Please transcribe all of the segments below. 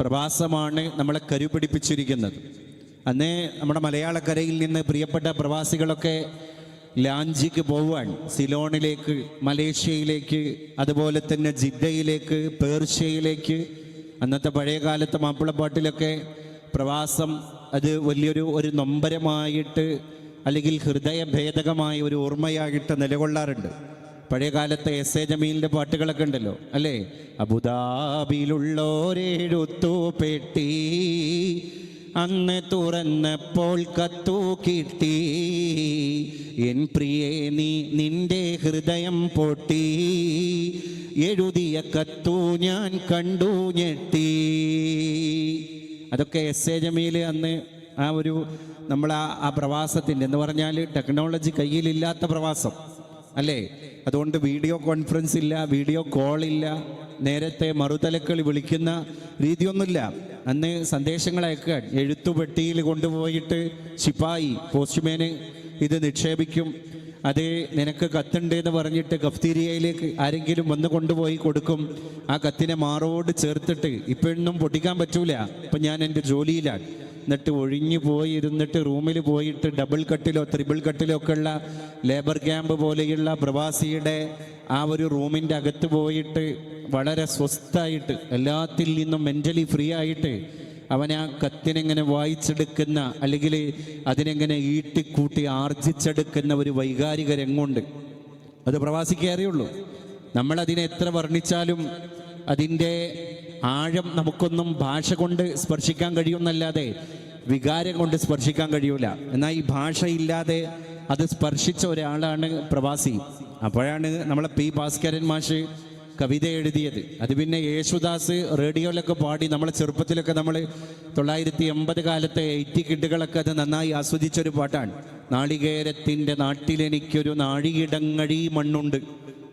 പ്രവാസമാണ് നമ്മളെ കരുപിടിപ്പിച്ചിരിക്കുന്നത്. അന്നേ നമ്മുടെ മലയാളക്കരയിൽ നിന്ന് പ്രിയപ്പെട്ട പ്രവാസികളൊക്കെ ലാഞ്ചിക്ക് പോവാൻ സിലോണിലേക്ക് മലേഷ്യയിലേക്ക് അതുപോലെ തന്നെ ജിദ്ദയിലേക്ക് പേർഷ്യയിലേക്ക്. അന്നത്തെ പഴയ കാലത്തെ മാപ്പിളപ്പാട്ടിലൊക്കെ പ്രവാസം അത് വലിയൊരു ഒരു നൊമ്പരമായിട്ട് അല്ലെങ്കിൽ ഹൃദയഭേദകമായ ഒരു ഓർമ്മയായിട്ട് നിലകൊള്ളാറുണ്ട്. പഴയ കാലത്തെ എസ് എ ജമീലിന്റെ പാട്ടുകളൊക്കെ ഉണ്ടല്ലോ അല്ലേ? അബുദാബിയിലുള്ളോരെഴുത്തു പെട്ടി അന്ന് തുറന്നപ്പോൾ കത്തു കിട്ടി. എൻ പ്രിയേ നീ നിന്റെ ഹൃദയം പൊട്ടി എഴുതിയ കത്തു ഞാൻ കണ്ടു ഞെട്ടി. അതൊക്കെ എസ് എ ജമീൽ അന്ന് ആ ഒരു നമ്മൾ ആ പ്രവാസത്തിന്റെ എന്ന് പറഞ്ഞാൽ ടെക്നോളജി കയ്യിലില്ലാത്ത പ്രവാസം. അല്ലേ? അതുകൊണ്ട് വീഡിയോ കോൺഫറൻസ് ഇല്ല വീഡിയോ കോൾ ഇല്ല നേരത്തെ മറുതലക്കളി വിളിക്കുന്ന രീതിയൊന്നുമില്ല. അന്ന് സന്ദേശങ്ങൾ അയക്കാൻ എഴുത്തുപെട്ടിയിൽ കൊണ്ടുപോയിട്ട് ശിപ്പായി പോസ്റ്റ്മാന് ഇത് നിക്ഷേപിക്കും. അത് നിനക്ക് കത്തുണ്ട് എന്ന് പറഞ്ഞിട്ട് കഫ്തീരിയയിലേക്ക് ആരെങ്കിലും വന്ന് കൊണ്ടുപോയി കൊടുക്കും. ആ കത്തിനെ മാറോട് ചേർത്തിട്ട് ഇപ്പോഴൊന്നും പൊട്ടിക്കാൻ പറ്റൂല. ഇപ്പം ഞാൻ എന്റെ ജോലിയിലാണ്. എന്നിട്ട് ഒഴിഞ്ഞു പോയി ഇരുന്നിട്ട് റൂമിൽ പോയിട്ട് ഡബിൾ കട്ടിലോ ത്രിബിൾ കട്ടിലോ ഒക്കെ ഉള്ള ലേബർ ക്യാമ്പ് പോലെയുള്ള പ്രവാസിയുടെ ആ ഒരു റൂമിന്റെ അകത്ത് പോയിട്ട് വളരെ സ്വസ്ഥായിട്ട് എല്ലാത്തിൽ നിന്നും മെന്റലി ഫ്രീ ആയിട്ട് അവൻ ആ കത്തിനെങ്ങനെ വായിച്ചെടുക്കുന്ന അല്ലെങ്കിൽ അതിനെങ്ങനെ ഈട്ടിക്കൂട്ടി ആർജിച്ചെടുക്കുന്ന ഒരു വൈകാരിക രംഗമുണ്ട് അത് പ്രവാസിക്കേ അറിയുള്ളൂ. നമ്മളതിനെ എത്ര വർണിച്ചാലും അതിന്റെ ആഴം നമുക്കൊന്നും ഭാഷ കൊണ്ട് സ്പർശിക്കാൻ കഴിയുമെന്നല്ലാതെ വികാരം കൊണ്ട് സ്പർശിക്കാൻ കഴിയൂല. എന്നാൽ ഈ ഭാഷയില്ലാതെ അത് സ്പർശിച്ച ഒരാളാണ് പ്രവാസി. അപ്പോഴാണ് നമ്മളെ പി ഭാസ്കരൻ മാഷ് കവിത എഴുതിയത്. അത് പിന്നെ യേശുദാസ് റേഡിയോയിലൊക്കെ പാടി നമ്മളെ ചെറുപ്പത്തിലൊക്കെ നമ്മൾ തൊള്ളായിരത്തി എൺപത് കാലത്തെ എയ്റ്റി കിഡുകളൊക്കെ അത് നന്നായി ആസ്വദിച്ചൊരു പാട്ടാണ്. നാളികേരത്തിന്റെ നാട്ടിലെനിക്കൊരു നാഴിയിടങ്ങഴി മണ്ണുണ്ട്.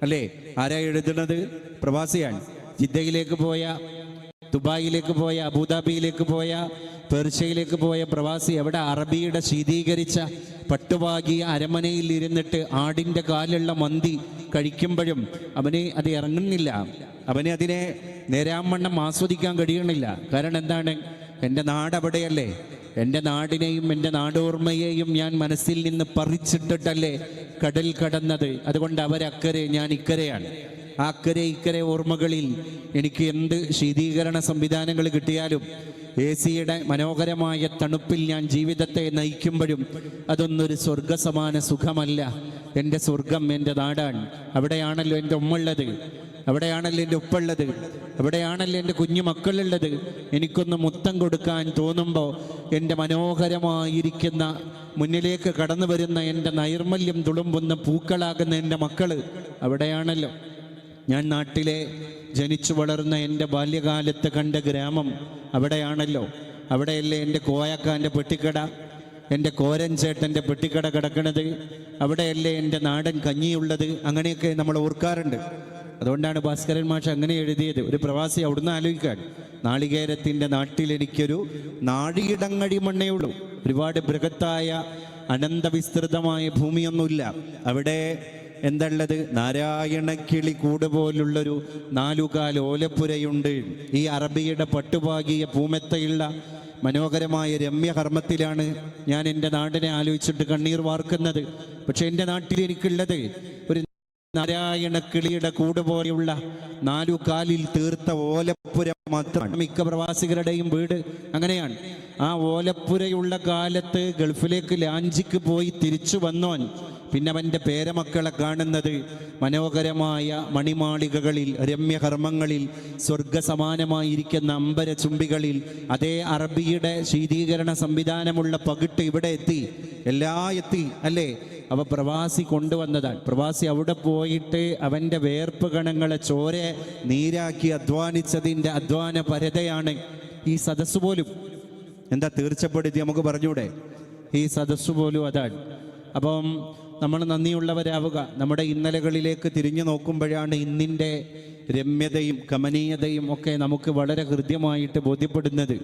അല്ലേ? ആരാ എഴുതുന്നത്? പ്രവാസിയാണ്. ജിദ്ദയിലേക്ക് പോയ ദുബായിലേക്ക് പോയ അബുദാബിയിലേക്ക് പോയ പെർഷ്യയിലേക്ക് പോയ പ്രവാസി എവിടെ? അറബിയുടെ ശീതീകരിച്ച പട്ടുവാകി അരമനയിൽ ഇരുന്നിട്ട് ആടിന്റെ കാലുള്ള മന്തി കഴിക്കുമ്പോഴും അവന് അത് ഇറങ്ങുന്നില്ല. അവന് അതിനെ നേരാമണ്ണം ആസ്വദിക്കാൻ കഴിയണില്ല. കാരണം എന്താണ്? എന്റെ നാട് അവിടെയല്ലേ? എന്റെ നാടിനെയും എന്റെ നാടോർമ്മയെയും ഞാൻ മനസ്സിൽ നിന്ന് പറിച്ചിട്ടിട്ടല്ലേ കടൽ കടന്നത്. അതുകൊണ്ട് അവരക്കരെ ഞാൻ ഇക്കരെയാണ്. അക്കരെ ഇക്കരെ ഓർമ്മകളിൽ എനിക്ക് എന്ത് ശീതീകരണ സംവിധാനങ്ങൾ കിട്ടിയാലും എ സിയുടെ മനോഹരമായ തണുപ്പിൽ ഞാൻ ജീവിതത്തെ നയിക്കുമ്പോഴും അതൊന്നൊരു സ്വർഗസമാന സുഖമല്ല. എന്റെ സ്വർഗം എന്റെ നാടാണ്. അവിടെയാണല്ലോ എന്റെ ഉമ്മുള്ളത് അവിടെയാണല്ലോ എന്റെ ഉപ്പുള്ളത് അവിടെയാണല്ലോ എന്റെ കുഞ്ഞു മക്കളുള്ളത്. എനിക്കൊന്ന് മുത്തം കൊടുക്കാൻ തോന്നുമ്പോൾ എന്റെ മനോഹരമായിരിക്കുന്ന മുന്നിലേക്ക് കടന്നു വരുന്ന എന്റെ നൈർമല്യം തുളുമ്പുന്ന പൂക്കളാകുന്ന എന്റെ മക്കൾ അവിടെയാണല്ലോ. ഞാൻ നാട്ടിലെ ജനിച്ചു വളർന്ന എന്റെ ബാല്യകാലത്ത് കണ്ട ഗ്രാമം അവിടെയാണല്ലോ. അവിടെയല്ലേ എന്റെ കോയക്കാന്റെ പെട്ടിക്കട എന്റെ കോരൻ ചേട്ടന്റെ പെട്ടിക്കട കിടക്കണത്. അവിടെയല്ലേ എന്റെ നാടൻ കഞ്ഞിയുള്ളത്. അങ്ങനെയൊക്കെ നമ്മൾ ഓർക്കാറുണ്ട്. അതുകൊണ്ടാണ് ഭാസ്കരൻ മാഷ് അങ്ങനെ എഴുതിയത്. ഒരു പ്രവാസി അവിടുന്ന് ആലോചിക്കാൻ നാളികേരത്തിന്റെ നാട്ടിൽ എനിക്കൊരു നാഴിയിടങ്ങഴി മണ്ണേ ഉള്ളൂ. ഒരുപാട് ബൃഹത്തായ അനന്തവിസ്തൃതമായ ഭൂമിയൊന്നുമില്ല. അവിടെ എന്തള്ളത് നാരായണക്കിളി കൂട് പോലുള്ളൊരു നാലുകാൽ ഓലപ്പുരയുണ്ട്. ഈ അറബിയുടെ പട്ടുപാകിയ പൂമെത്തയുള്ള മനോഹരമായ രമ്യകർമ്മത്തിലാണ് ഞാൻ എന്റെ നാടിനെ ആലോചിച്ചിട്ട് കണ്ണീർ വാർക്കുന്നത്. പക്ഷെ എന്റെ നാട്ടിൽ എനിക്കുള്ളത് ഒരു നാരായണ കിളിയുടെ കൂട് പോലെയുള്ള നാലു കാലിൽ തീർത്ത ഓലപ്പുര മാത്രമാണ്. മിക്ക പ്രവാസികളുടെയും വീട് അങ്ങനെയാണ്. ആ ഓലപ്പുരയുള്ള കാലത്ത് ഗൾഫിലേക്ക് ലാഞ്ചിക്ക് പോയി തിരിച്ചു വന്നോൻ. പിന്നെ അവന്റെ പേരമക്കളെ കാണുന്നത് മനോഹരമായ മണിമാളികകളിൽ രമ്യകർമ്മങ്ങളിൽ സ്വർഗസമാനമായിരിക്കുന്ന അമ്പര ചുംബികളിൽ അതേ അറബിയുടെ ശീതീകരണ സംവിധാനമുള്ള പകിട്ട് ഇവിടെ എത്തി എല്ലാ എത്തി അല്ലേ? അവ പ്രവാസി കൊണ്ടുവന്നതാണ് പ്രവാസി അവിടെ പോയിട്ട് അവന്റെ വേർപ്പ് ഗണങ്ങളെ ചോര നീരാക്കി അധ്വാനിച്ചതിന്റെ അധ്വാന പരതയാണ് ഈ സദസ്സ് പോലും. എന്താ തീർച്ചപ്പെടുത്തി നമുക്ക് പറഞ്ഞൂടെ? ഈ സദസ്സ് പോലും അതാണ്. അപ്പം നമ്മൾ നന്ദിയുള്ളവരാവുക. നമ്മുടെ ഇന്നലകളിലേക്ക് തിരിഞ്ഞു നോക്കുമ്പോഴാണ് ഇന്നിന്റെ രമ്യതയും കമനീയതയും ഒക്കെ നമുക്ക് വളരെ ഹൃദ്യമായിട്ട് ബോധ്യപ്പെടുന്നത്.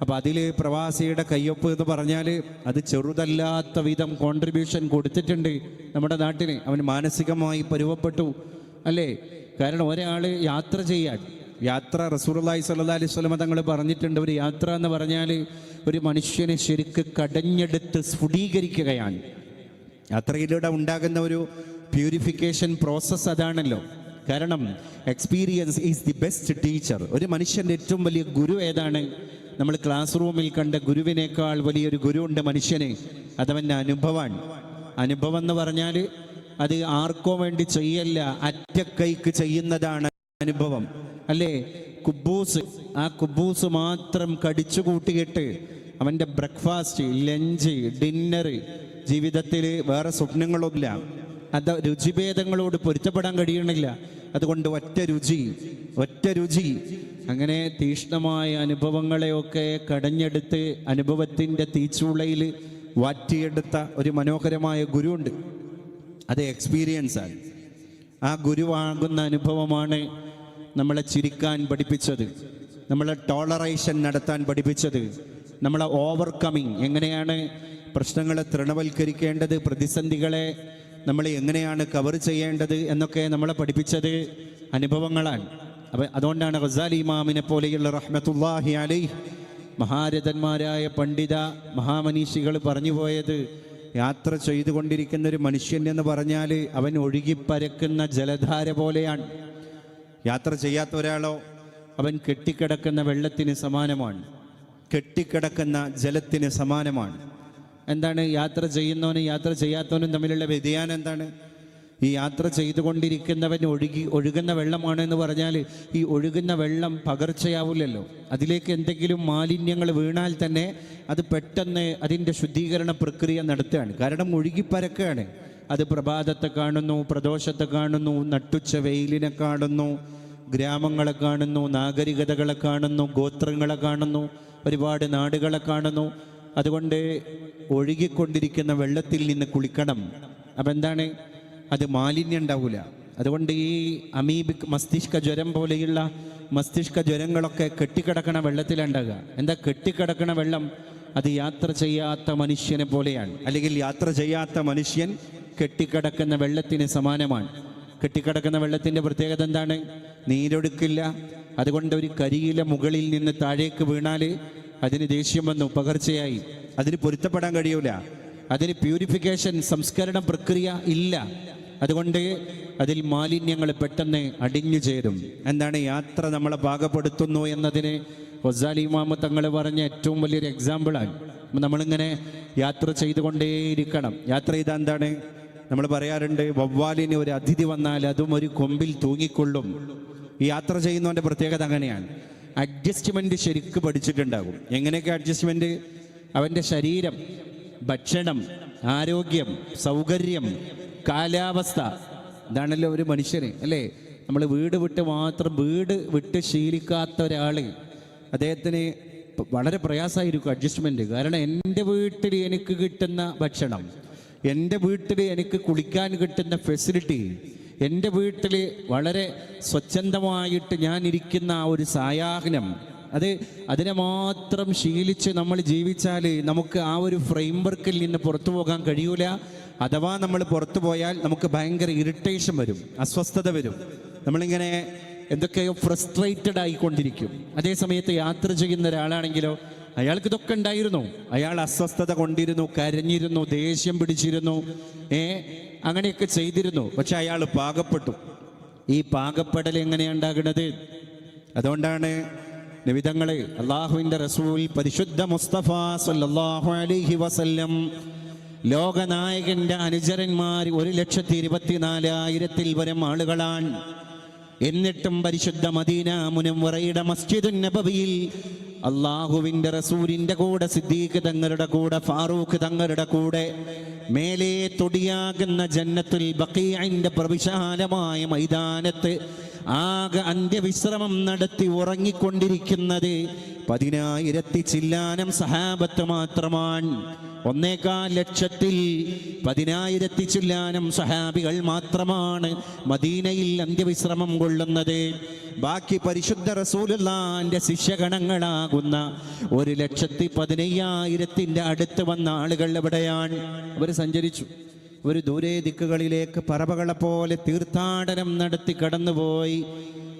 അപ്പം അതിൽ പ്രവാസിയുടെ കയ്യൊപ്പ് എന്ന് പറഞ്ഞാൽ അത് ചെറുതല്ലാത്ത വിധം കോൺട്രിബ്യൂഷൻ കൊടുത്തിട്ടുണ്ട് നമ്മുടെ നാട്ടിന് അവൻ മാനസികമായി പരുവപ്പെട്ടു അല്ലേ? കാരണം ഒരാൾ യാത്ര ചെയ്യാൻ യാത്ര റസൂർലായി സല്ലാ അലൈഹി സ്വലമ തങ്ങൾ പറഞ്ഞിട്ടുണ്ട് ഒരു യാത്ര എന്ന് പറഞ്ഞാൽ ഒരു മനുഷ്യനെ ശരിക്ക് കടഞ്ഞെടുത്ത് സ്ഫുടീകരിക്കുകയാണ്. യാത്രയിലൂടെ ഉണ്ടാകുന്ന ഒരു പ്യൂരിഫിക്കേഷൻ പ്രോസസ്സ് അതാണല്ലോ. കാരണം experience is the best teacher ഒരു മനുഷ്യന്റെ ഏറ്റവും വലിയ ഗുരു ഏതാണ്? നമ്മൾ ക്ലാസ് റൂമിൽ കണ്ട ഗുരുവിനേക്കാൾ വലിയൊരു ഗുരു ഉണ്ട് മനുഷ്യന്. അതവന്റെ അനുഭവമാണ് അനുഭവം എന്ന് പറഞ്ഞാൽ അത് ആർക്കോ വേണ്ടി ചെയ്യല്ല അറ്റക്കൈക്ക് ചെയ്യുന്നതാണ് അനുഭവം. അല്ലേ? കുബൂസ് ആ കുബൂസ് മാത്രം കടിച്ചു കൂട്ടിയിട്ട് അവന്റെ ബ്രേക്ക്ഫാസ്റ്റ് ലഞ്ച് ഡിന്നർ ജീവിതത്തിൽ വേറെ സ്വപ്നങ്ങളൊന്നുമില്ല. അത് രുചിഭേദങ്ങളോട് പൊരുത്തപ്പെടാൻ കഴിയണില്ല. അതുകൊണ്ട് ഒറ്റ രുചി ഒറ്റ രുചി. അങ്ങനെ തീഷ്ണമായ അനുഭവങ്ങളെയൊക്കെ കടഞ്ഞെടുത്ത് അനുഭവത്തിന്റെ തീച്ചുളയിൽ വാറ്റിയെടുത്ത ഒരു മനോഹരമായ ഗുരുണ്ട് അത് എക്സ്പീരിയൻസാണ് ആ ഗുരുവാകുന്ന അനുഭവമാണ് നമ്മളെ ചിരിക്കാൻ പഠിപ്പിച്ചത്. നമ്മളെ ടോളറേഷൻ നടത്താൻ പഠിപ്പിച്ചത്. നമ്മളെ ഓവർകമ്മിങ് എങ്ങനെയാണ് പ്രശ്നങ്ങളെ തൃണവൽക്കരിക്കേണ്ടത് പ്രതിസന്ധികളെ നമ്മൾ എങ്ങനെയാണ് കവർ ചെയ്യേണ്ടത് എന്നൊക്കെ നമ്മളെ പഠിപ്പിച്ചത് അനുഭവങ്ങളാണ്. അപ്പം അതുകൊണ്ടാണ് റസാലി ഇമാമിനെ പോലെയുള്ള റഹ്മത്തുല്ലാഹി അലൈ മഹാരഥന്മാരായ പണ്ഡിത മഹാമനീഷികൾ പറഞ്ഞു പോയത് യാത്ര ചെയ്തുകൊണ്ടിരിക്കുന്ന ഒരു മനുഷ്യൻ എന്ന് പറഞ്ഞാൽ അവൻ ഒഴുകിപ്പരക്കുന്ന ജലധാര പോലെയാണ്. യാത്ര ചെയ്യാത്ത ഒരാളോ അവൻ കെട്ടിക്കിടക്കുന്ന വെള്ളത്തിന് സമാനമാണ്. കെട്ടിക്കിടക്കുന്ന ജലത്തിന് സമാനമാണ്. എന്താണ്? യാത്ര ചെയ്യുന്നവനും യാത്ര ചെയ്യാത്തവനും തമ്മിലുള്ള വ്യതിയാനം എന്താണ്? ഈ യാത്ര ചെയ്തുകൊണ്ടിരിക്കുന്നവൻ ഒഴുകി ഒഴുകുന്ന വെള്ളമാണ് എന്ന് പറഞ്ഞാൽ ഈ ഒഴുകുന്ന വെള്ളം പകർച്ചയാവില്ലല്ലോ. അതിലേക്ക് എന്തെങ്കിലും മാലിന്യങ്ങൾ വീണാൽ തന്നെ അത് പെട്ടെന്ന് അതിന്റെ ശുദ്ധീകരണ പ്രക്രിയ നടത്തുകയാണ്. കാരണം ഒഴുകിപ്പരക്കുകയാണ് അത് പ്രഭാതത്തെ കാണുന്നു പ്രദോഷത്തെ കാണുന്നു നട്ടുച്ച വെയിലിനെ കാണുന്നു ഗ്രാമങ്ങളെ കാണുന്നു നാഗരികതകളെ കാണുന്നു ഗോത്രങ്ങളെ കാണുന്നു ഒരുപാട് നാടുകളെ കാണുന്നു. അതുകൊണ്ട് ഒഴുകിക്കൊണ്ടിരിക്കുന്ന വെള്ളത്തിൽ നിന്ന് കുളിക്കണം. അപ്പം എന്താണ്? അത് മാലിന്യം ഉണ്ടാവില്ല അതുകൊണ്ട് ഈ അമീബിക് മസ്തിഷ്ക ജ്വരം പോലെയുള്ള മസ്തിഷ്ക ജ്വരങ്ങളൊക്കെ കെട്ടിക്കിടക്കണ വെള്ളത്തിലുണ്ടാകുക എന്താ കെട്ടിക്കിടക്കണ വെള്ളം? അത് യാത്ര ചെയ്യാത്ത മനുഷ്യനെ പോലെയാണ്. അല്ലെങ്കിൽ യാത്ര ചെയ്യാത്ത മനുഷ്യൻ കെട്ടിക്കിടക്കുന്ന വെള്ളത്തിന് സമാനമാണ്. കെട്ടിക്കിടക്കുന്ന വെള്ളത്തിന്റെ പ്രത്യേകത എന്താണ്? നീരൊടുക്കില്ല അതുകൊണ്ട് ഒരു കരിയില മുകളിൽ നിന്ന് താഴേക്ക് വീണാൽ അതിന് ദേഷ്യം വന്നു പകർച്ചയായി. അതിന് പൊരുത്തപ്പെടാൻ കഴിയൂല. അതിന് പ്യൂരിഫിക്കേഷൻ സംസ്കരണ പ്രക്രിയ ഇല്ല. അതുകൊണ്ട് അതിൽ മാലിന്യങ്ങൾ പെട്ടെന്ന് അടിഞ്ഞു ചേരും. എന്താണ് യാത്ര നമ്മളെ പാകപ്പെടുത്തുന്നു എന്നതിന് വസാലി ഇമാമ തങ്ങൾ പറഞ്ഞ ഏറ്റവും വലിയൊരു എക്സാമ്പിളാണ് നമ്മളിങ്ങനെ യാത്ര ചെയ്തുകൊണ്ടേയിരിക്കണം. യാത്ര ചെയ്താൽ എന്താണ്? നമ്മൾ പറയാറുണ്ട് വവ്വാലിന് ഒരു അതിഥി വന്നാൽ അതും ഒരു കൊമ്പിൽ തൂങ്ങിക്കൊള്ളും. ഈ യാത്ര ചെയ്യുന്നവന്റെ പ്രത്യേകത അങ്ങനെയാണ്. അഡ്ജസ്റ്റ്മെന്റ് ശരിക്ക് പഠിച്ചിട്ടുണ്ടാകും. എങ്ങനെയൊക്കെ അഡ്ജസ്റ്റ്മെന്റ് അവന്റെ ശരീരം ഭക്ഷണം ആരോഗ്യം സൗകര്യം കാലാവസ്ഥ. ഇതാണല്ലോ ഒരു മനുഷ്യന് അല്ലേ? നമ്മൾ വീട് വിട്ട് മാത്രം വീട് വിട്ട് ശീലിക്കാത്ത ഒരാൾ അദ്ദേഹത്തിന് വളരെ പ്രയാസമായിരിക്കും അഡ്ജസ്റ്റ്മെന്റ് കാരണം എന്റെ വീട്ടിൽ എനിക്ക് കിട്ടുന്ന ഭക്ഷണം എന്റെ വീട്ടിൽ എനിക്ക് കുളിക്കാൻ കിട്ടുന്ന ഫെസിലിറ്റി എന്റെ വീട്ടിൽ വളരെ സ്വച്ഛന്തമായിട്ട് ഞാനിരിക്കുന്ന ആ ഒരു സായാഹ്നം അത് അതിനെ മാത്രം ശീലിച്ച് നമ്മൾ ജീവിച്ചാൽ നമുക്ക് ആ ഒരു ഫ്രെയിം വർക്കിൽ നിന്ന് പുറത്തു പോകാൻ കഴിയൂല. അഥവാ നമ്മൾ പുറത്തു പോയാൽ നമുക്ക് ഭയങ്കര ഇറിറ്റേഷൻ വരും അസ്വസ്ഥത വരും. നമ്മളിങ്ങനെ എന്തൊക്കെയോ ഫ്രസ്ട്രേറ്റഡ് ആയിക്കൊണ്ടിരിക്കും. അതേ സമയത്ത് യാത്ര ചെയ്യുന്ന ഒരാളാണെങ്കിലോ അയാൾക്ക് ഇതൊക്കെ ഉണ്ടായിരുന്നു. അയാൾ അസ്വസ്ഥത കൊണ്ടിരുന്നു കരഞ്ഞിരുന്നു ദേഷ്യം പിടിച്ചിരുന്നു. ഏ അങ്ങനെയൊക്കെ ചെയ്തിരുന്നു. പക്ഷെ അയാൾ പാകപ്പെട്ടു. ഈ പാകപ്പെടൽ എങ്ങനെയാണ് ഉണ്ടാകുന്നത്? അതുകൊണ്ടാണ് നിവിധങ്ങളെ അള്ളാഹുവിന്റെ റസൂൽ പരിശുദ്ധ മുസ്തഫ സല്ലല്ലാഹു അലൈഹി വസല്ലം ലോകനായകന്റെ അനുചരന്മാർ ഒരു ലക്ഷത്തി ഇരുപത്തിനാലായിരത്തിൽ വരും ആളുകളാണ്. എന്നിട്ടും പരിശുദ്ധ മദീന മുനവറയുടെ മസ്ജിദുൻ നബവിയിൽ അള്ളാഹുവിന്റെ റസൂലിന്റെ കൂടെ സിദ്ദീഖ് തങ്ങളുടെ കൂടെ ഫാറൂഖ് തങ്ങളുടെ കൂടെ മേലെ തൊടിയാകുന്ന ജന്നത്തുൽ ബക്കീഅന്റെ പ്രവിശാലമായ മൈതാനത്ത് ആകെ അന്ത്യവിശ്രമം നടത്തി ഉറങ്ങിക്കൊണ്ടിരിക്കുന്നത് പതിനായിരത്തി ചില്ലാനം സഹാബത്ത് മാത്രമാണ് ഒന്നേകാൽ ലക്ഷത്തിൽ പതിനായിരത്തി ചില്ലാനം സഹാബികൾ മാത്രമാണ് മദീനയിൽ അന്ത്യവിശ്രമം കൊള്ളുന്നത്. ബാക്കി പരിശുദ്ധ റസൂലുള്ളാന്റെ ശിഷ്യഗണങ്ങളാകുന്ന ഒരു ലക്ഷത്തി പതിനയ്യായിരത്തിന്റെ അടുത്ത് വന്ന ആളുകൾ എവിടെയാണ്? അവർ സഞ്ചരിച്ചു. ഒരു ദൂരെ ദിക്കുകളിലേക്ക് പറവകളെ പോലെ തീർത്ഥാടനം നടത്തി കടന്നുപോയി.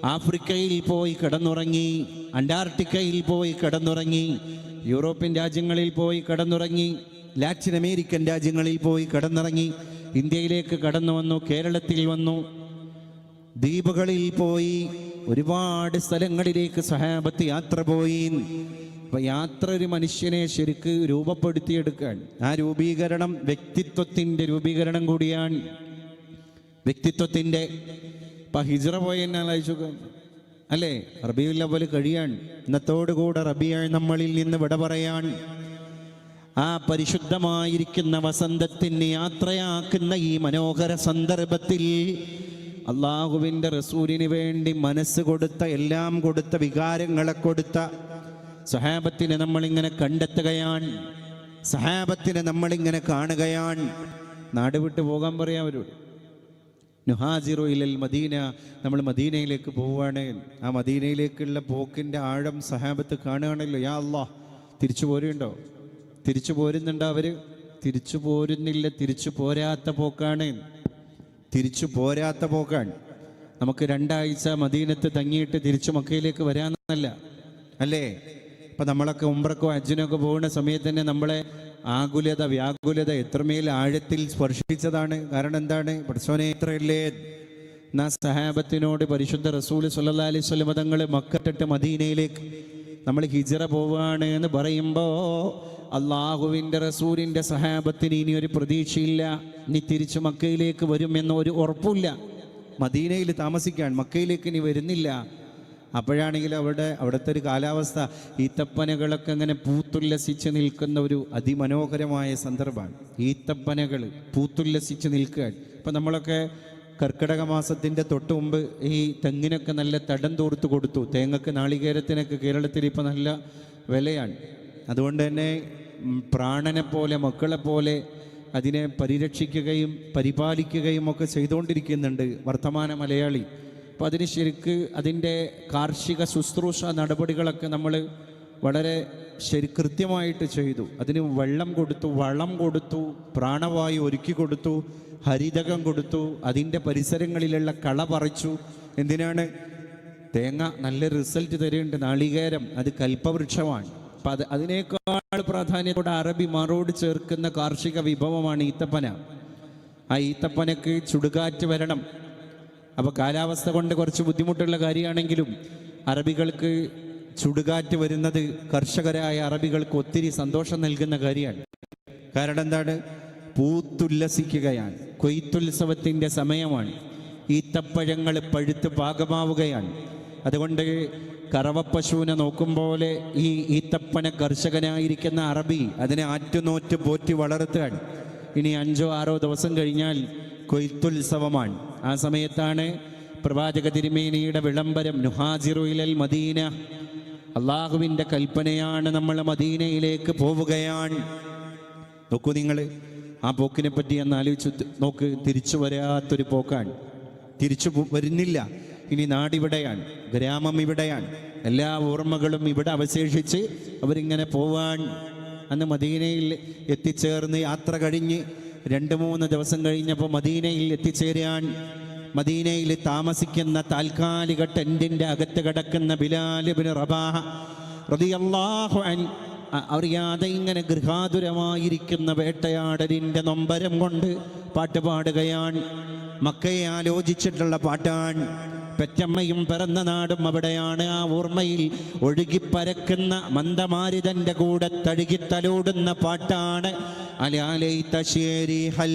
ആഫ്രിക്കയിൽ പോയി കിടന്നുറങ്ങി അന്റാർട്ടിക്കയിൽ പോയി കിടന്നുറങ്ങി യൂറോപ്യൻ രാജ്യങ്ങളിൽ പോയി കടന്നുറങ്ങി ലാറ്റിൻ അമേരിക്കൻ രാജ്യങ്ങളിൽ പോയി കടന്നിറങ്ങി ഇന്ത്യയിലേക്ക് കടന്നു വന്നു കേരളത്തിൽ വന്നു. ദ്വീപുകളിൽ പോയി ഒരുപാട് സ്ഥലങ്ങളിലേക്ക് സഹാബത്ത് യാത്ര പോയി. അപ്പൊ യാത്ര ഒരു മനുഷ്യനെ ശരിക്ക് രൂപപ്പെടുത്തിയെടുക്കാൻ ആ രൂപീകരണം വ്യക്തിത്വത്തിന്റെ രൂപീകരണം കൂടിയാണ്. വ്യക്തിത്വത്തിന്റെ ഇപ്പൊ ഹിജറ പോയി എന്നെ അയച്ചു അല്ലേ? റബിയുള്ള പോലെ കഴിയാൻ ഇന്നത്തോടുകൂടെ റബിയാൻ നമ്മളിൽ നിന്ന് വിട പറയാൻ ആ പരിശുദ്ധമായിരിക്കുന്ന വസന്തത്തിന് യാത്രയാക്കുന്ന ഈ മനോഹര സന്ദർഭത്തിൽ അള്ളാഹുവിന്റെ റസൂലിന് വേണ്ടി മനസ്സ് കൊടുത്ത എല്ലാം കൊടുത്ത വികാരങ്ങളെ കൊടുത്ത സഹാബത്തിനെ നമ്മളിങ്ങനെ കണ്ടെത്തുകയാണ്. സഹാബത്തിനെ നമ്മളിങ്ങനെ കാണുകയാണ്. നാട് വിട്ട് പോകാൻ പറയാം അവരോട്. നുഹാജിറോ ഇലൽ മദീന നമ്മൾ മദീനയിലേക്ക് പോവുകയാണ്. ആ മദീനയിലേക്കുള്ള പോക്കിന്റെ ആഴം സഹാബത്ത് കാണുകയാണല്ലോ. യാ അല്ലാ തിരിച്ചു പോരുണ്ടോ? തിരിച്ചു പോരുന്നുണ്ടോ അവർ തിരിച്ചു പോരുന്നില്ല തിരിച്ചു പോരാത്ത പോക്കാണ്. തിരിച്ചു പോരാത്ത പോക്കാണ്. നമുക്ക് രണ്ടാഴ്ച മദീനത്ത് തങ്ങിയിട്ട് തിരിച്ചു മക്കയിലേക്ക് വരാമെന്നല്ല. അല്ലേ? ഇപ്പം നമ്മളൊക്കെ ഉംറക്കോ അജ്ജിനൊക്കെ പോകുന്ന സമയത്ത് തന്നെ നമ്മളെ ആകുലത വ്യാകുലത എത്രമേൽ ആഴത്തിൽ സ്പർശിച്ചതാണ്. കാരണം എന്താണ്? പഠിച്ചോനെ നാ സഹാബത്തിനോട് പരിശുദ്ധ റസൂൽ സല്ലാ അലൈഹി സ്വലം തങ്ങൾ മക്കട്ടിട്ട് മദീനയിലേക്ക് നമ്മൾ ഹിജറ പോവാണ് എന്ന് പറയുമ്പോൾ അള്ളാഹുവിന്റെ റസൂലിന്റെ സഹാബത്തിന് ഇനി ഒരു പ്രതീക്ഷയില്ല. ഇനി തിരിച്ചു മക്കയിലേക്ക് വരുമെന്ന ഒരു ഉറപ്പില്ല മദീനയിൽ താമസിക്കാൻ മക്കയിലേക്ക് ഇനി വരുന്നില്ല. അപ്പോഴാണെങ്കിൽ അവിടെ അവിടുത്തെ ഒരു കാലാവസ്ഥ ഈത്തപ്പനകളൊക്കെ അങ്ങനെ പൂത്തുല്ലസിച്ച് നിൽക്കുന്ന ഒരു അതിമനോഹരമായ സന്ദർഭമാണ്. ഈത്തപ്പനകൾ പൂത്തുല്ലസിച്ച് നിൽക്കുകയാണ്. ഇപ്പം നമ്മളൊക്കെ കർക്കിടക മാസത്തിന്റെ തൊട്ട് മുമ്പ് ഈ തെങ്ങിനൊക്കെ നല്ല തടം തോർത്ത് കൊടുത്തു. തേങ്ങക്ക് നാളികേരത്തിനൊക്കെ കേരളത്തിൽ ഇപ്പം നല്ല വിലയാണ്. അതുകൊണ്ട് തന്നെ പ്രാണനെ പോലെ മക്കളെ പോലെ അതിനെ പരിരക്ഷിക്കുകയും പരിപാലിക്കുകയും ഒക്കെ ചെയ്തുകൊണ്ടിരിക്കുന്നുണ്ട് വർത്തമാന മലയാളി. അപ്പോൾ അതിന് ശരിക്ക് അതിന്റെ കാർഷിക ശുശ്രൂഷ നടപടികളൊക്കെ നമ്മൾ വളരെ ശരി കൃത്യമായിട്ട് ചെയ്തു. അതിന് വെള്ളം കൊടുത്തു വളം കൊടുത്തു പ്രാണവായു ഒരുക്കി കൊടുത്തു ഹരിതകം കൊടുത്തു അതിന്റെ പരിസരങ്ങളിലുള്ള കള പറിച്ചു. എന്തിനാണ്? തേങ്ങ നല്ല റിസൾട്ട് തരുന്നുണ്ട് നാളികേരം അത് കൽപ്പവൃക്ഷമാണ്. അപ്പം അത് അതിനേക്കാൾ പ്രാധാന്യത്തോടെ അറബി മറോട് ചേർക്കുന്ന കാർഷിക വിഭവമാണ് ഈത്തപ്പന. ആ ഈത്തപ്പനക്ക് ചുടുകാറ്റ് വരണം. അപ്പോൾ കാലാവസ്ഥ കൊണ്ട് കുറച്ച് ബുദ്ധിമുട്ടുള്ള കാര്യമാണെങ്കിലും അറബികൾക്ക് ചുടുകാറ്റ് വരുന്നത് കർഷകരായ അറബികൾക്ക് ഒത്തിരി സന്തോഷം നൽകുന്ന കാര്യമാണ്. കാരണം എന്താണ്? പൂത്തുല്ലസിക്കുകയാണ്. കൊയ്ത്തുത്സവത്തിന്റെ സമയമാണ്. ഈത്തപ്പഴങ്ങൾ പഴുത്ത് പാകമാവുകയാണ്. അതുകൊണ്ട് കറവപ്പശുവിനെ നോക്കും പോലെ ഈ ഈത്തപ്പന കർഷകനായിരിക്കുന്ന അറബി അതിനെ ആറ്റുനോറ്റ് പോറ്റി വളർത്തുകയാണ്. ഇനി അഞ്ചോ ആറോ ദിവസം കഴിഞ്ഞാൽ കൊയ്ത്തുത്സവമാണ്. ആ സമയത്താണ് പ്രവാചക തിരുമേനിയുടെ വിളംബരം നുഹാജിറുയിലൽ മദീന. അള്ളാഹുവിന്റെ കൽപ്പനയാണ് നമ്മൾ മദീനയിലേക്ക് പോവുകയാണ്. നോക്കൂ നിങ്ങൾ ആ പോക്കിനെ പറ്റി ഒന്ന് ആലോചിച്ച് നോക്ക് തിരിച്ചു വരാത്തൊരു പോക്കാണ്. തിരിച്ചു വരുന്നില്ല. ഇനി നാടിവിടെയാണ് ഗ്രാമം ഇവിടെയാണ്. എല്ലാ ഓർമ്മകളും ഇവിടെ അവശേഷിച്ച് അവരിങ്ങനെ പോവാൻ അന്ന് മദീനയിൽ എത്തിച്ചേർന്ന് യാത്ര കഴിഞ്ഞ് രണ്ട് മൂന്ന് ദിവസം കഴിഞ്ഞപ്പോൾ മദീനയിൽ എത്തിച്ചേരാൻ മദീനയിൽ താമസിക്കുന്ന താൽക്കാലിക ടെന്റിന്റെ അകത്ത് കിടക്കുന്ന ബിലാലിബിന് റബാഹ റളിയല്ലാഹു അൻ അറിയാതെ ഇങ്ങനെ ഗൃഹാതുരമായിരിക്കുന്ന വേട്ടയാടലിന്റെ നൊമ്പരം കൊണ്ട് പാട്ട് പാടുകയാണ്. മക്കയെ ആലോചിച്ചിട്ടുള്ള പാട്ടാണ്. പെറ്റമ്മയും പിറന്ന നാടും അവിടെയാണ് ആ ഓർമ്മയിൽ ഒഴുകിപ്പരക്കുന്ന മന്ദമാരിതന്റെ കൂടെ തഴുകിത്തലോടുന്ന പാട്ടാണ് അലാലൈത ശേരി ഹൽ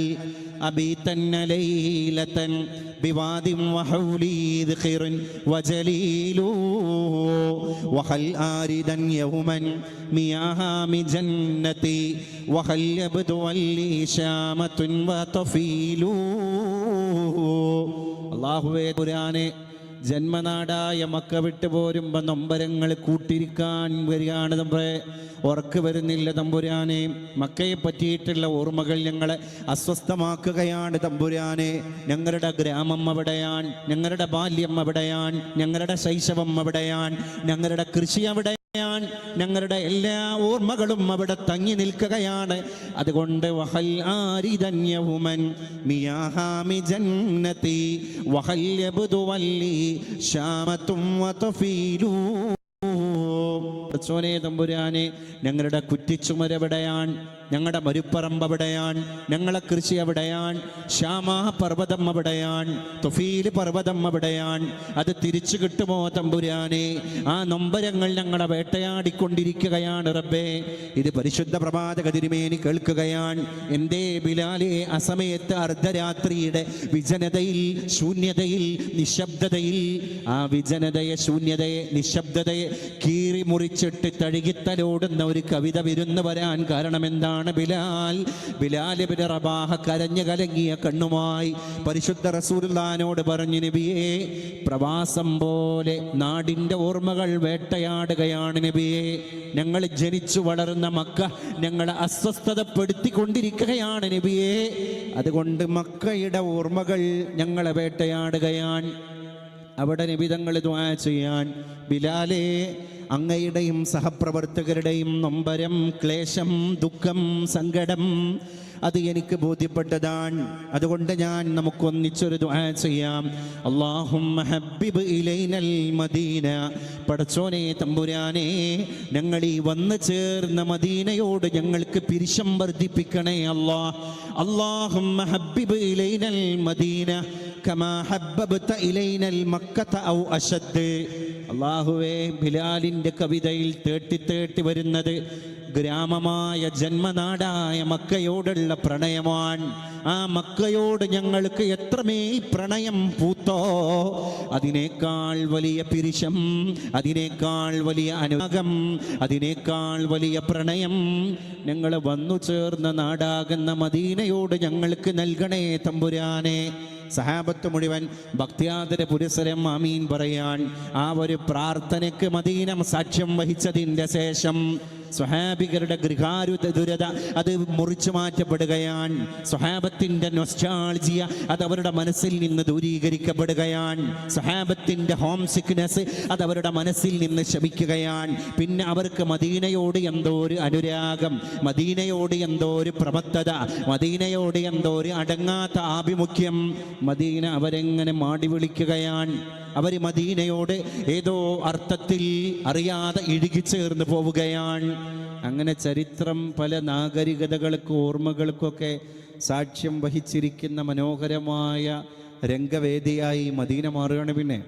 അബീതന്ന ലൈലതൻ ബിവാദിം വഹൗലി ذخر وجليل وهل آردا يوما مياه جنتي وهل يبدو لي شامة وطفيل അള്ളാഹുവേ ഖുരാനെ ജന്മനാടായ മക്ക വിട്ടു പോരുമ്പോൾ നൊമ്പരങ്ങൾ കൂട്ടിരിക്കാൻ വരികയാണ് നമ്മുടെ ഉറക്ക് വരുന്നില്ല തമ്പുരാനെ. മക്കയെ പറ്റിയിട്ടുള്ള ഓർമ്മകൾ ഞങ്ങളെ അസ്വസ്ഥമാക്കുകയാണ് തമ്പുരാനെ. ഞങ്ങളുടെ ഗ്രാമം അവിടെയാണ് ഞങ്ങളുടെ ബാല്യം അവിടെയാണ് ഞങ്ങളുടെ ശൈശവം അവിടെയാണ് ഞങ്ങളുടെ കൃഷി അവിടെ ഞങ്ങളുടെ എല്ലാ ഓർമ്മകളും അവിടെ തങ്ങി നിൽക്കുകയാണ്. അതുകൊണ്ട് വഹൽ ആരിതന്യവുമൻ മിയാഹാമി ജന്നതി വഹൽ യബ്ദു വല്ലി ശാമത്തും വതഫീലൂ പടച്ചോനെ തമ്പുരാനെ ഞങ്ങളുടെ കുറ്റിച്ചുമരെവിടെയാണ് ഞങ്ങളുടെ മരുപ്പറമ്പ് എവിടെയാൻ ഞങ്ങളെ കൃഷി എവിടെയാൻ ശ്യാമാ പർവതം എവിടെയാൻ തൊഫീൽ പർവതം എവിടെയാൻ അത് തിരിച്ചു കിട്ടുമോ തമ്പുരാനെ? ആ നൊമ്പരങ്ങൾ ഞങ്ങളെ വേട്ടയാടിക്കൊണ്ടിരിക്കുകയാണ് റബ്ബേ. ഇത് പരിശുദ്ധ പ്രഭാതക തിരുമേനി കേൾക്കുകയാണ്. എന്തേ ബിലാലെ അസമയത്ത് അർദ്ധരാത്രിയുടെ വിജനതയിൽ ശൂന്യതയിൽ നിശബ്ദതയിൽ ആ വിജനതയെ ശൂന്യതയെ നിശബ്ദതയെ കീറി മുറിച്ചിട്ട് തഴുകിത്തലോടുന്ന ഒരു കവിത വിരുന്ന് വരാൻ കാരണമെന്താണ് ബിലാൽ? ബിൻ റബാഹ കരഞ്ഞു കലങ്ങിയ കണ്ണുമായി പരിശുദ്ധ റസൂലുള്ളാനോട് പറഞ്ഞു നബിയേ പ്രവാസം പോലെ നാടിന്റെ ഓർമ്മകൾ വേട്ടയാടുകയാണ് നബിയെ. ഞങ്ങൾ ജനിച്ചു വളർന്ന മക്ക ഞങ്ങളെ അസ്വസ്ഥതപ്പെടുത്തിക്കൊണ്ടിരിക്കുകയാണ് നബിയെ. അതുകൊണ്ട് മക്കയുടെ ഓർമ്മകൾ ഞങ്ങളെ വേട്ടയാടുകയാണ്. അവിടെ നിബിതങ്ങൾ ദ്വാ ചെയ്യാൻ ബിലാലെ അങ്ങയുടെയും സഹപ്രവർത്തകരുടെയും നൊമ്പരം ക്ലേശം ദുഃഖം സങ്കടം അത് എനിക്ക് ബോധ്യപ്പെട്ടതാണ്. അതുകൊണ്ട് ഞാൻ നമുക്കൊന്നിച്ചൊരു ദുആ ചെയ്യാം. അള്ളാഹും ഹബ്ബിബ് ഇലൈനൽ മദീന. പടച്ചോനെ തമ്പുരാനെ ഞങ്ങൾ ഈ വന്നു ചേർന്ന മദീനയോട് ഞങ്ങൾക്ക് പിരിശം വർദ്ധിപ്പിക്കണേ അള്ളാഹ് അള്ളാഹും ഹബ്ബിബ് ഇലൈനൽ മദീന. കമാ ഹബ്ബബ്ത ഇലൈനൽ മക്കത ഔ അശദ് അള്ളാഹുവേ ബിലാലിന്റെ കവിതയിൽ തേട്ടി തേട്ടി വരുന്നത് ഗ്രാമമായ ജന്മനാടായ മക്കയോടുള്ള പ്രണയമാണ്. ആ മക്കയോട് ഞങ്ങൾക്ക് എത്രമേൽ പ്രണയം പൂത്തോ അതിനേക്കാൾ വലിയ പിരിശം അതിനേക്കാൾ വലിയ അനുരാഗം അതിനേക്കാൾ വലിയ പ്രണയം. ഞങ്ങൾ വന്നു ചേർന്ന നാടാകുന്ന മദീനയോട് ഞങ്ങൾക്ക് നൽകണേ തമ്പുരാനെ. സഹാബത്ത് മുഴുവൻ ഭക്തിയാദര പുരസരം അമീൻ പറയാൻ ആ ഒരു പ്രാർത്ഥനയ്ക്ക് മദീനം സാക്ഷ്യം വഹിച്ചതിന്റെ ശേഷം സ്വഹാബികരുടെ ഗൃഹാരു ദുരത അത് മുറിച്ചു മാറ്റപ്പെടുകയാണ്. സ്വഹാബത്തിന്റെ നൊസ്റ്റാൾജിയ അത് അവരുടെ മനസ്സിൽ നിന്ന് ദൂരീകരിക്കപ്പെടുകയാണ്. സ്വഹാബത്തിന്റെ ഹോം സിക്നെസ് അത് അവരുടെ മനസ്സിൽ നിന്ന് ശമിക്കുകയാണ്. പിന്നെ അവർക്ക് മദീനയോട് എന്തോ ഒരു അനുരാഗം മദീനയോട് എന്തോ ഒരു പ്രമത്തത മദീനയോട് എന്തോ ഒരു അടങ്ങാത്ത ആഭിമുഖ്യം. മദീന അവരെങ്ങനെ മാടി വിളിക്കുകയാണ്. അവർ മദീനയോട് ഏതോ അർത്ഥത്തിൽ അറിയാതെ ഇഴുകിച്ചേർന്ന് പോവുകയാണ്. അങ്ങനെ ചരിത്രം പല നാഗരികതകൾക്കും ഓർമ്മകൾക്കൊക്കെ സാക്ഷ്യം വഹിച്ചിരിക്കുന്ന മനോഹരമായ രംഗവേദിയായി മദീന മാറുകയാണ് പിന്നെ.